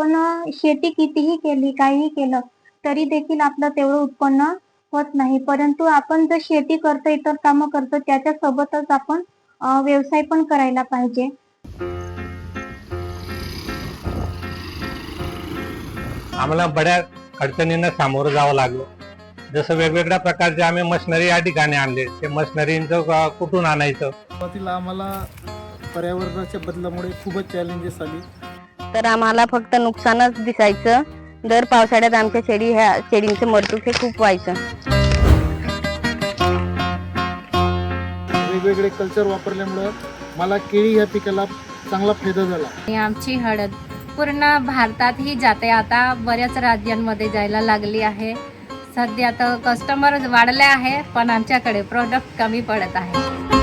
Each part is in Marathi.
आपण शेती कितीही केली काहीही केलं तरी देखील आपलं तेवढं उत्पन्न होत नाही. परंतु आपण जर शेती करतो इतर कामं करतो त्याच्या सोबतच आपण व्यवसाय पण करायला पाहिजे. आम्हाला बऱ्याच अडचणींना सामोरं जावं लागलं. जसं वेगवेगळ्या प्रकारचे आम्ही मशिनरी या ठिकाणी आणले. ते मशिनरींचं क- कुठून आणायचं? सुरुवातीला आम्हाला पर्यावरणाच्या बदलामुळे खूपच चॅलेंजेस आली. तर आम्हाला फक्त नुकसानच दिसायचं. दर पावसाळ्यात आमच्या शेळी ह्या शेळींचं मरतूक हे खूप व्हायचं. वेगवेगळे कल्चर वापरल्यामुळं मला केळी ह्या पिकाला चांगला फायदा झाला. आणि आमची हळद पूर्ण भारतातही जाते. आता बऱ्याच राज्यांमध्ये जायला लागली आहे. सध्या तर कस्टमर वाढले आहे पण आमच्याकडे प्रोडक्ट कमी पडत आहे.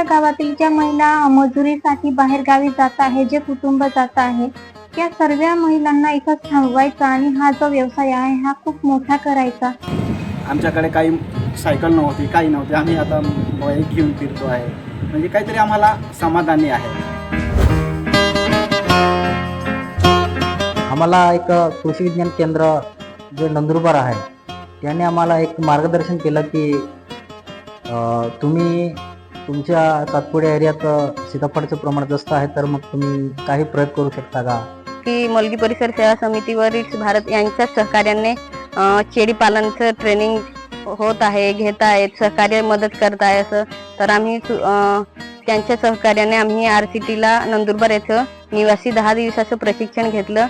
आमच्या गावातील ज्या महिला मजुरीसाठी बाहेर गावी जात आहे जे कुटुंब जात आहे त्या सर्व महिलांना इथं थांबवायचा आणि हा जो व्यवसाय आहे हा खूप मोठा करायचा. आमच्याकडे काही सायकल नव्हती काही नव्हती. आम्ही आता बाईक घेऊन फिरतो आहे. म्हणजे काहीतरी आम्हाला समाधानी आहे. आम्हाला एक कृषी विज्ञान केंद्र जे नंदुरबार आहे त्याने आम्हाला एक मार्गदर्शन केलं की तुम्ही तुमच्या सातपुड्या एरियात सीताफळचं प्रमाण जास्त आहे तर मग तुम्ही काही प्रयोग करू शकता का? की मुलगी परिसर सेवा समितीवरील भारत यांच्या सहकार्याने शेळी पालनचं ट्रेनिंग होत आहे घेत आहेत सहकार्य मदत करत आहे असं. तर आम्ही त्यांच्या सहकार्याने आम्ही आर सी टीला नंदुरबार येथं निवासी दहा दिवसाचं प्रशिक्षण घेतलं.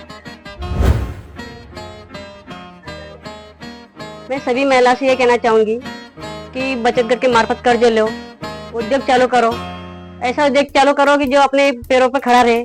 मैं सभी महिला से ये कहना चाहूंगी कि बचत घर के मार्फत कर्ज लो। उद्योग चालू करो। ऐसा उद्योग चालू करो कि जो अपने पैरों पर खड़ा रहे।